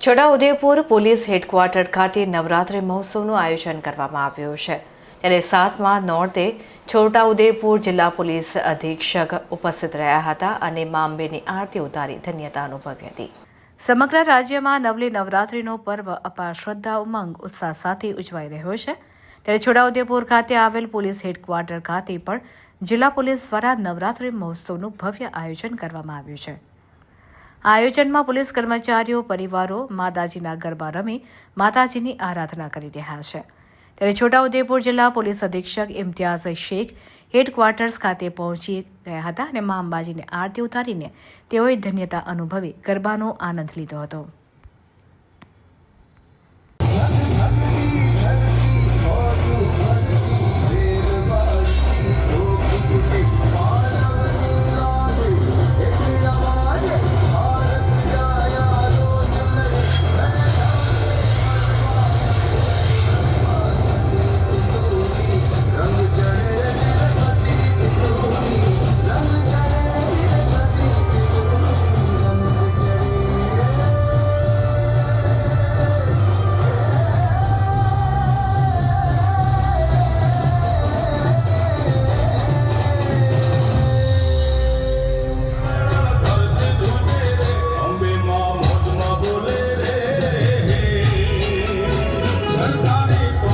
Chhota Udepur police headquarter ખાતે નવરાત્રિ મહોત્સવનું આયોજન કરવામાં આવ્યું છે. ત્યારે સાતમા નોરતે છોટાઉદેપુર જિલ્લા પોલીસ અધિક્ષક ઉપસ્થિત રહ્યા હતા અને મા આરતી ઉતારી ધન્યતા અનુભવી હતી. સમગ્ર રાજ્યમાં નવલી નવરાત્રિનો પર્વ અપાર શ્રદ્ધા, ઉમંગ, ઉત્સાહ સાથે ઉજવાઈ રહ્યો છે. ત્યારે છોટાઉદેપુર ખાતે આવેલ પોલીસ હેડક્વાર્ટર ખાતે પણ જિલ્લા પોલીસ દ્વારા નવરાત્રિ મહોત્સવનું ભવ્ય આયોજન કરવામાં આવ્યું છે. આ આયોજનમાં પોલીસ કર્મચારીઓ, પરિવારો, માતાજીના ગરબા રમી માતાજીની આરાધના કરી રહ્યા છે. ત્યારે છોટાઉદેપુર જિલ્લા પોલીસ અધિક્ષક ઇમ્તિયાઝ શેખ હેડક્વાર્ટર્સ ખાતે પહોંચી ગયા હતા અને મા અંબાજીને આરતી ઉતારીને તેઓએ ધન્યતા અનુભવી ગરબાનો આનંદ લીધો હતો.